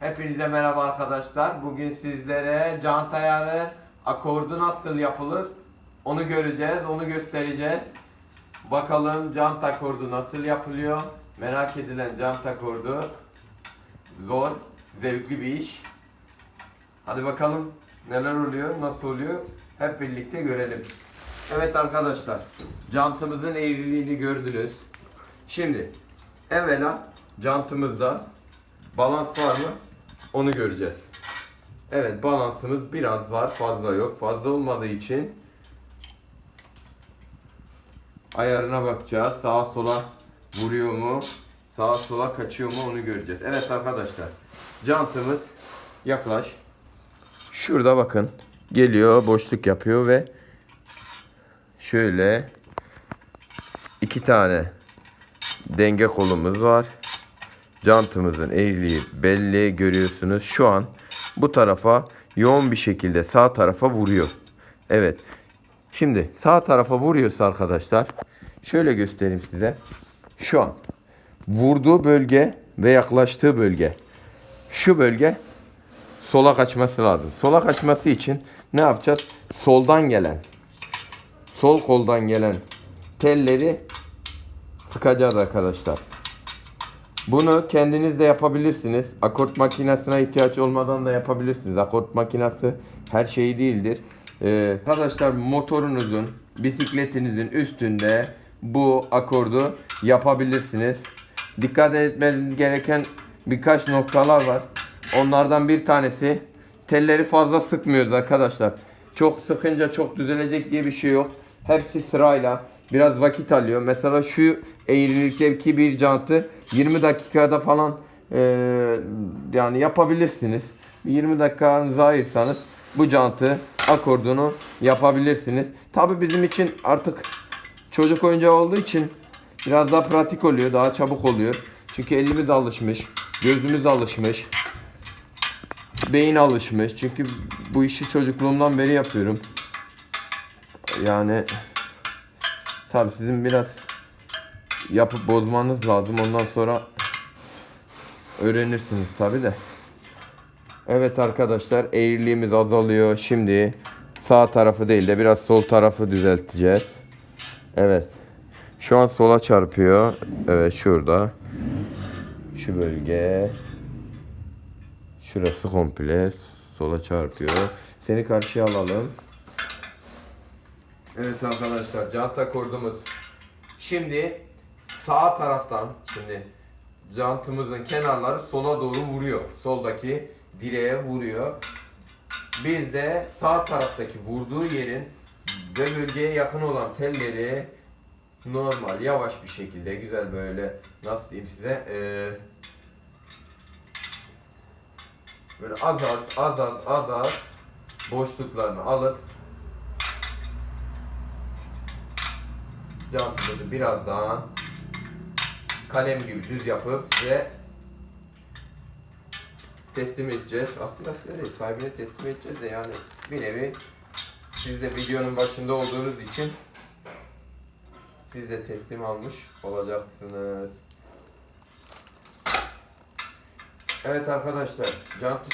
Hepinize merhaba arkadaşlar. Bugün sizlere jant ayarı akordu nasıl yapılır onu göreceğiz, onu göstereceğiz. Bakalım jant akordu nasıl yapılıyor? Merak edilen jant akordu zor, zevkli bir iş. Hadi bakalım neler oluyor, nasıl oluyor? Hep birlikte görelim. Evet arkadaşlar, jantımızın eğriliğini gördünüz. Şimdi evvela jantımızda balans var mı? Onu göreceğiz. Evet balansımız biraz var, fazla yok. Fazla olmadığı için ayarına bakacağız. Sağa sola vuruyor mu? Sağa sola kaçıyor mu onu göreceğiz. Evet arkadaşlar. Jantımız yaklaş. Şurada bakın. Geliyor, boşluk yapıyor ve şöyle iki tane denge kolumuz var. Jantımızın eğriliği belli görüyorsunuz. Şu an bu tarafa yoğun bir şekilde sağ tarafa vuruyor. Evet. Şimdi sağ tarafa vuruyorsa arkadaşlar şöyle göstereyim size. Şu an vurduğu bölge ve yaklaştığı bölge. Şu bölge sola kaçması lazım. Sola kaçması için ne yapacağız? Soldan gelen sol koldan gelen telleri sıkacağız arkadaşlar. Bunu kendiniz de yapabilirsiniz. Akort makinesine ihtiyaç olmadan da yapabilirsiniz. Akort makinesi her şey değildir. Ee, arkadaşlar motorunuzun, bisikletinizin üstünde bu akordu yapabilirsiniz. Dikkat etmeniz gereken birkaç noktalar var. Onlardan bir tanesi telleri fazla sıkmıyoruz arkadaşlar. Çok sıkınca çok düzelecek diye bir şey yok. Hepsi sırayla biraz vakit alıyor. Mesela şu eğrilikteki bir jantı 20 dakikada falan e, yani yapabilirsiniz. 20 dakikanızı ayırsanız bu jantı akordunu yapabilirsiniz. Tabi bizim için artık çocuk oyuncağı olduğu için biraz daha pratik oluyor, daha çabuk oluyor. Çünkü elimiz alışmış, gözümüz alışmış, beyin alışmış. Çünkü bu işi çocukluğumdan beri yapıyorum. Yani tabi sizin biraz yapıp bozmanız lazım. Ondan sonra öğrenirsiniz tabi de. Evet arkadaşlar eğriliğimiz azalıyor. Şimdi sağ tarafı değil de biraz sol tarafı düzelteceğiz. Evet. Şu an sola çarpıyor. Evet şurada. Şu bölge. Şurası komple sola çarpıyor. Seni karşıya alalım. Evet arkadaşlar janta kurdumuz. Şimdi sağ taraftan şimdi jantımızın kenarları sola doğru vuruyor. Soldaki direğe vuruyor. Biz de sağ taraftaki vurduğu yerin ve bölgeye yakın olan telleri normal yavaş bir şekilde güzel böyle nasıl diyeyim size eee böyle az az az az az az boşluklarını alıp jantımızı birazdan kalem gibi düz yapıp ve teslim edeceğiz. Aslında size değil, sahibine teslim edeceğiz de yani bir nevi siz de videonun başında olduğunuz için siz de teslim almış olacaksınız. Evet arkadaşlar, jant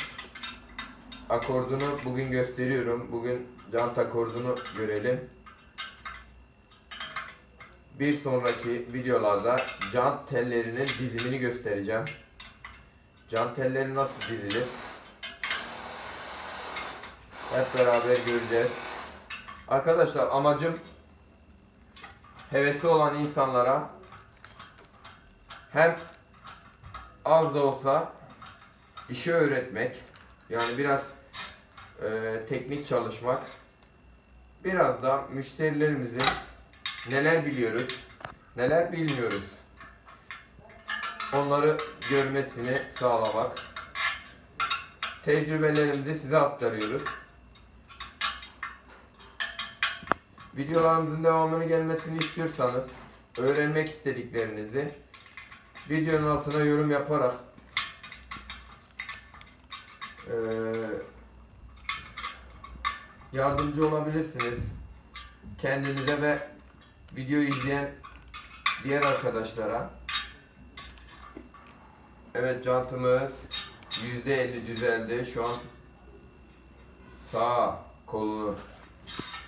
akordunu bugün gösteriyorum. Bugün jant akordunu görelim. Bir sonraki videolarda jant tellerinin dizimini göstereceğim. Jant telleri nasıl dizilir? Hep beraber göreceğiz. Arkadaşlar amacım hevesi olan insanlara hem az da olsa işi öğretmek yani biraz e, teknik çalışmak biraz da müşterilerimizin neler biliyoruz? Neler bilmiyoruz? Onları görmesini sağlamak. Tecrübelerimizi size aktarıyoruz. Videolarımızın devamını gelmesini istiyorsanız öğrenmek istediklerinizi videonun altına yorum yaparak yardımcı olabilirsiniz. Kendinize ve videoyu izleyen diğer arkadaşlara. Evet jantımız %50 düzeldi. Şu an sağ kolu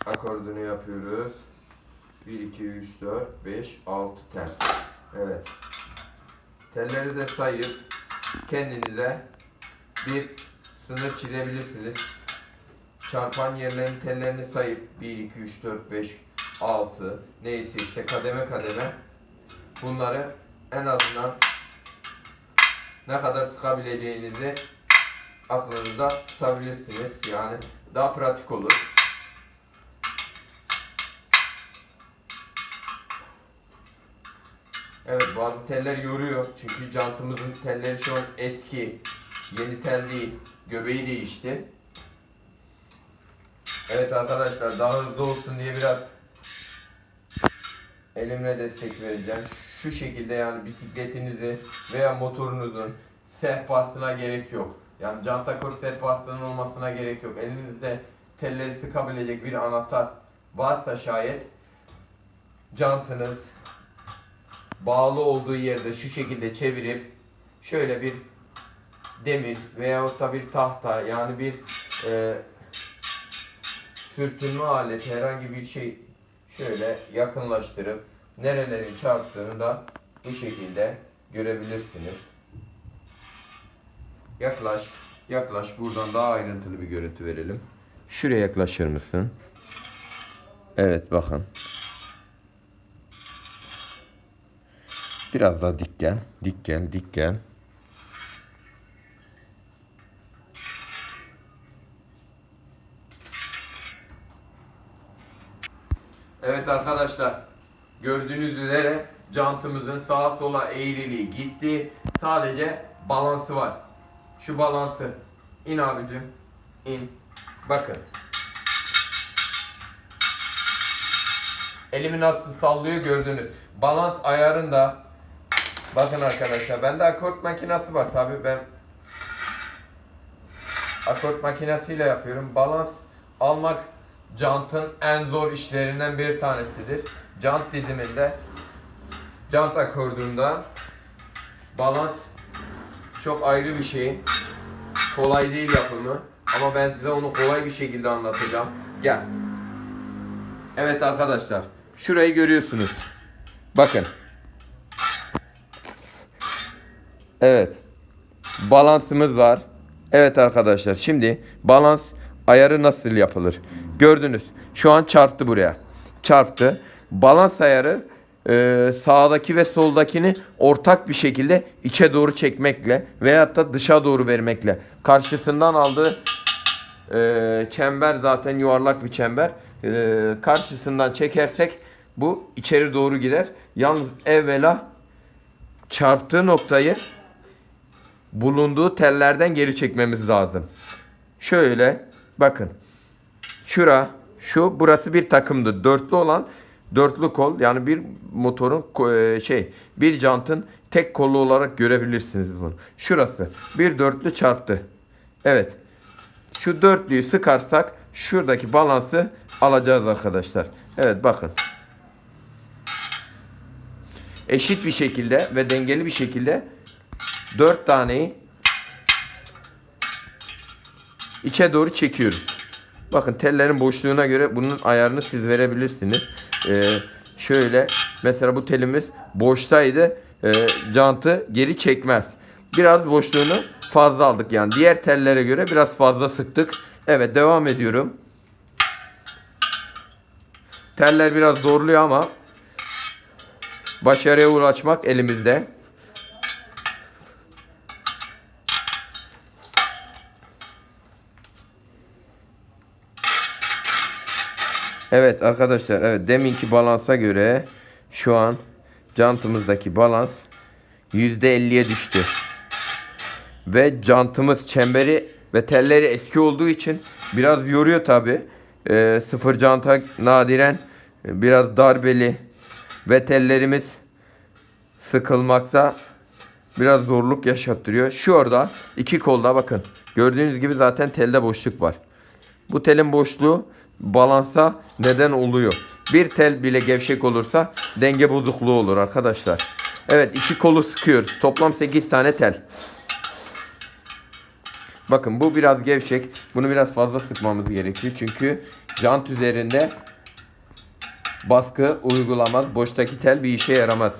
akordunu yapıyoruz. 1, 2, 3, 4, 5, 6 tel. Evet. Telleri de sayıp kendinize bir sınır çizebilirsiniz. Çarpan yerlerin tellerini sayıp 1, 2, 3, 4, 5, 6 neyse işte kademe kademe bunları en azından ne kadar sıkabileceğinizi aklınızda tutabilirsiniz. Yani daha pratik olur. Evet bazı teller yoruyor. Çünkü jantımızın telleri şu an eski. Yeni tel değil. Göbeği değişti. Evet arkadaşlar daha hızlı olsun diye biraz elimle destek vereceğim. Şu şekilde yani bisikletinizi veya motorunuzun sehpasına gerek yok. Yani cantakor sehpasının olmasına gerek yok. Elinizde telleri sıkabilecek bir anahtar varsa şayet jantınız bağlı olduğu yerde şu şekilde çevirip şöyle bir demir veyahut da bir tahta yani bir e, sürtünme aleti herhangi bir şey şöyle yakınlaştırıp nerelerin çarptığını da bu şekilde görebilirsiniz. Yaklaş, yaklaş. Buradan daha ayrıntılı bir görüntü verelim. Şuraya yaklaşır mısın? Evet bakın. Biraz daha dik gel. Dik gel, dik gel. Evet arkadaşlar. Gördüğünüz üzere jantımızın sağa sola eğriliği gitti. Sadece balansı var. Şu balansı. İn abicim. İn. Bakın. Elimi nasıl sallıyor gördünüz. Balans ayarında bakın arkadaşlar bende akort makinesi var tabi ben akort makinesiyle yapıyorum. Balans almak jantın en zor işlerinden bir tanesidir. Jant diziminde jant akordunda balans çok ayrı bir şey. Kolay değil yapımı. Ama ben size onu kolay bir şekilde anlatacağım. Gel. Evet arkadaşlar. Şurayı görüyorsunuz. Bakın. Evet. Balansımız var. Evet arkadaşlar. Şimdi balans ayarı nasıl yapılır? Gördünüz. Şu an çarptı buraya. Çarptı. Balans ayarı e, sağdaki ve soldakini ortak bir şekilde içe doğru çekmekle veyahut da dışa doğru vermekle karşısından aldığı e, çember zaten yuvarlak bir çember e, karşısından çekersek bu içeri doğru gider. Yalnız evvela çarptığı noktayı bulunduğu tellerden geri çekmemiz lazım. Şöyle bakın. Şura, şu burası bir takımdı. Dörtlü olan dörtlü kol yani bir motorun e, şey bir jantın tek kolu olarak görebilirsiniz bunu. Şurası bir dörtlü çarptı. Evet. Şu dörtlüyü sıkarsak şuradaki balansı alacağız arkadaşlar. Evet bakın. Eşit bir şekilde ve dengeli bir şekilde dört taneyi içe doğru çekiyoruz. Bakın tellerin boşluğuna göre bunun ayarını siz verebilirsiniz. Ee, şöyle mesela bu telimiz boştaydı. Ee, jantı geri çekmez. Biraz boşluğunu fazla aldık yani. Diğer tellere göre biraz fazla sıktık. Evet devam ediyorum. Teller biraz zorluyor ama başarıya ulaşmak elimizde. Evet arkadaşlar evet deminki balansa göre şu an jantımızdaki balans %50'ye düştü. Ve jantımız çemberi ve telleri eski olduğu için biraz yoruyor tabi. Ee, sıfır janta nadiren e, biraz darbeli ve tellerimiz sıkılmakta biraz zorluk yaşattırıyor. Şu orada iki kolda bakın. Gördüğünüz gibi zaten telde boşluk var. Bu telin boşluğu balansa neden oluyor. Bir tel bile gevşek olursa denge bozukluğu olur arkadaşlar. Evet iki kolu sıkıyoruz. Toplam 8 tane tel. Bakın bu biraz gevşek. Bunu biraz fazla sıkmamız gerekiyor. Çünkü jant üzerinde baskı uygulamaz. Boştaki tel bir işe yaramaz.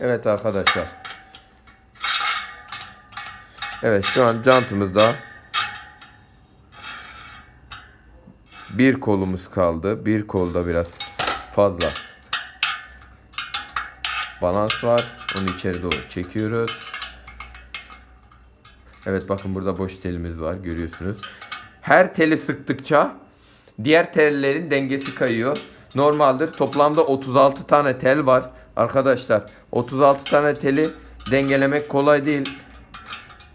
Evet arkadaşlar. Evet şu an jantımızda bir kolumuz kaldı. Bir kolda biraz fazla balans var. Onu içeri doğru çekiyoruz. Evet bakın burada boş telimiz var görüyorsunuz. Her teli sıktıkça diğer tellerin dengesi kayıyor. Normaldir. Toplamda 36 tane tel var. Arkadaşlar 36 tane teli dengelemek kolay değil.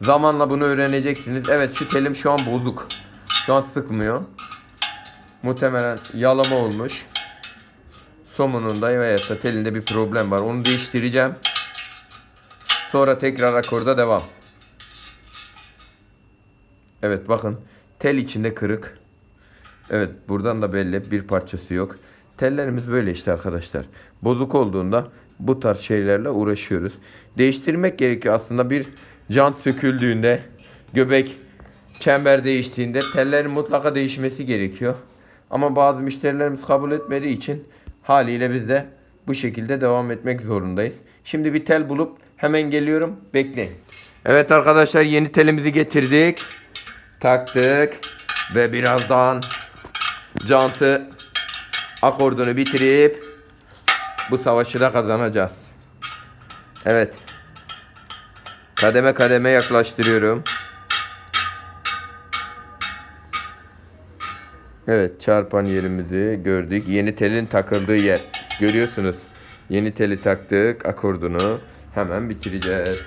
Zamanla bunu öğreneceksiniz. Evet şu telim şu an bozuk. Şu an sıkmıyor. Muhtemelen yalama olmuş. Somununda veya da telinde bir problem var. Onu değiştireceğim. Sonra tekrar akorda devam. Evet bakın tel içinde kırık. Evet buradan da belli bir parçası yok. Tellerimiz böyle işte arkadaşlar. Bozuk olduğunda bu tarz şeylerle uğraşıyoruz. Değiştirmek gerekiyor aslında bir jant söküldüğünde göbek çember değiştiğinde tellerin mutlaka değişmesi gerekiyor. Ama bazı müşterilerimiz kabul etmediği için haliyle biz de bu şekilde devam etmek zorundayız. Şimdi bir tel bulup hemen geliyorum. Bekleyin. Evet arkadaşlar yeni telimizi getirdik. Taktık ve birazdan jantı akordunu bitirip bu savaşı da kazanacağız. Evet. Kademe kademe yaklaştırıyorum. Evet çarpan yerimizi gördük. Yeni telin takıldığı yer. Görüyorsunuz. Yeni teli taktık. Akordunu hemen bitireceğiz.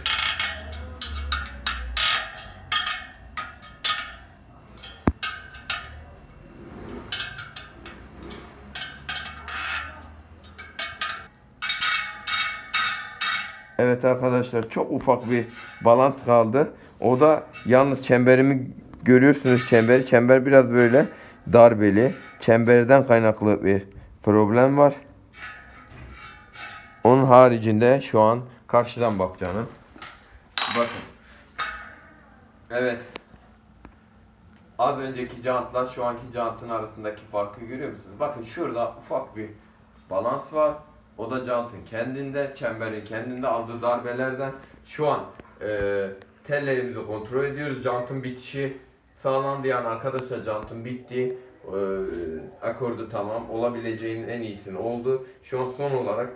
Evet arkadaşlar çok ufak bir balans kaldı. O da yalnız çemberimi görüyorsunuz çemberi. Çember biraz böyle darbeli. Çemberden kaynaklı bir problem var. Onun haricinde şu an karşıdan bak canım. Bakın. Evet. Az önceki jantla şu anki jantın arasındaki farkı görüyor musunuz? Bakın şurada ufak bir balans var. O da jantın kendinde, çemberin kendinde aldığı darbelerden. Şu an e, tellerimizi kontrol ediyoruz. Jantın bitişi sağlandı yani arkadaşlar jantın bitti. E, akordu tamam. Olabileceğinin en iyisini oldu. Şu an son olarak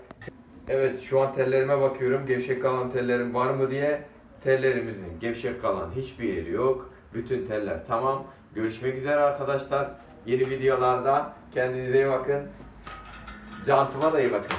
Evet şu an tellerime bakıyorum. Gevşek kalan tellerim var mı diye. Tellerimizin gevşek kalan hiçbir yeri yok. Bütün teller tamam. Görüşmek üzere arkadaşlar. Yeni videolarda kendinize iyi bakın. Cantıma da iyi bakın.